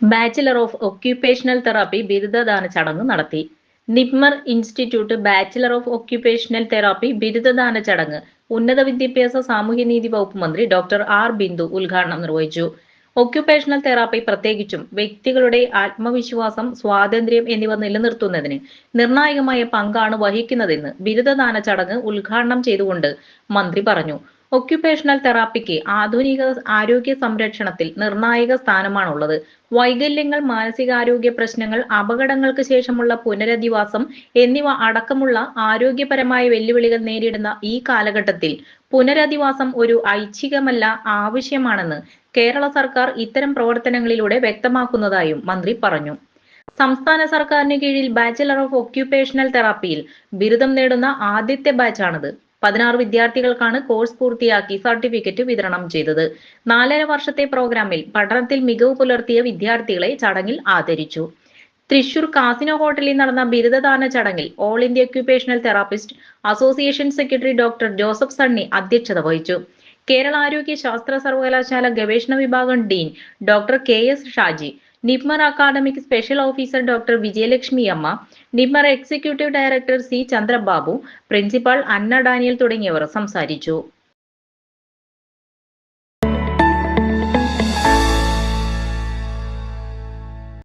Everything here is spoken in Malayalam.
ബാച്ചിലർ ഓഫ് ഒക്യുപേഷണൽ തെറാപ്പി ബിരുദദാന ചടങ്ങ് നടത്തി. NIPMR institute bachelor of occupational therapy ബിരുദദാന ചടങ്ങ്. ഉന്നത വിദ്യാഭ്യാസ സാമൂഹ്യനീതി വകുപ്പ് മന്ത്രി ഡോക്ടർ ആർ ബിന്ദു ഉദ്ഘാടനം നിർവഹിച്ചു. ഒക്യുപേഷണൽ തെറാപ്പി പ്രത്യേകിച്ചും വ്യക്തികളുടെ ആത്മവിശ്വാസം സ്വാതന്ത്ര്യം എന്നിവ നിലനിർത്തുന്നതിന് നിർണായകമായ പങ്കാണ് വഹിക്കുന്നതെന്ന് ബിരുദദാന ചടങ്ങ് ഉദ്ഘാടനം ചെയ്തുകൊണ്ട് മന്ത്രി പറഞ്ഞു. ഒക്യുപേഷണൽ തെറാപ്പിക്ക് ആധുനിക ആരോഗ്യ സംരക്ഷണത്തിൽ നിർണായക സ്ഥാനമാണുള്ളത്. വൈകല്യങ്ങൾ മാനസികാരോഗ്യ പ്രശ്നങ്ങൾ അപകടങ്ങൾക്ക് ശേഷമുള്ള പുനരധിവാസം എന്നിവ അടക്കമുള്ള ആരോഗ്യപരമായ വെല്ലുവിളികൾ നേരിടുന്ന ഈ കാലഘട്ടത്തിൽ പുനരധിവാസം ഒരു ഐച്ഛികമല്ല ആവശ്യമാണെന്ന് കേരള സർക്കാർ ഇത്തരം പ്രവർത്തനങ്ങളിലൂടെ വ്യക്തമാക്കുന്നതായും മന്ത്രി പറഞ്ഞു. സംസ്ഥാന സർക്കാരിന് കീഴിൽ ബാച്ചലർ ഓഫ് ഒക്യുപേഷണൽ തെറാപ്പിയിൽ ബിരുദം നേടുന്ന ആദ്യത്തെ ബാച്ചാണിത് പതിനാറ് വിദ്യാർത്ഥികൾക്കാണ് കോഴ്സ് പൂർത്തിയാക്കി സർട്ടിഫിക്കറ്റ് വിതരണം ചെയ്തത്. നാലര വർഷത്തെ പ്രോഗ്രാമിൽ പഠനത്തിൽ മികവ് പുലർത്തിയ വിദ്യാർത്ഥികളെ ചടങ്ങിൽ ആദരിച്ചു. തൃശൂർ കാസിനോ ഹോട്ടലിൽ നടന്ന ബിരുദദാന ചടങ്ങിൽ all India occupational therapist association secretary doctor Joseph Sunny അധ്യക്ഷത വഹിച്ചു. കേരള ആരോഗ്യ ശാസ്ത്ര സർവകലാശാല ഗവേഷണ വിഭാഗം dean doctor K S Shaji NIPMR academic special officer doctor Vijayalakshmi Amma NIPMR executive director C Chandrababu principal Anna Daniel തുടങ്ങിയവർ സംസാരിച്ചു.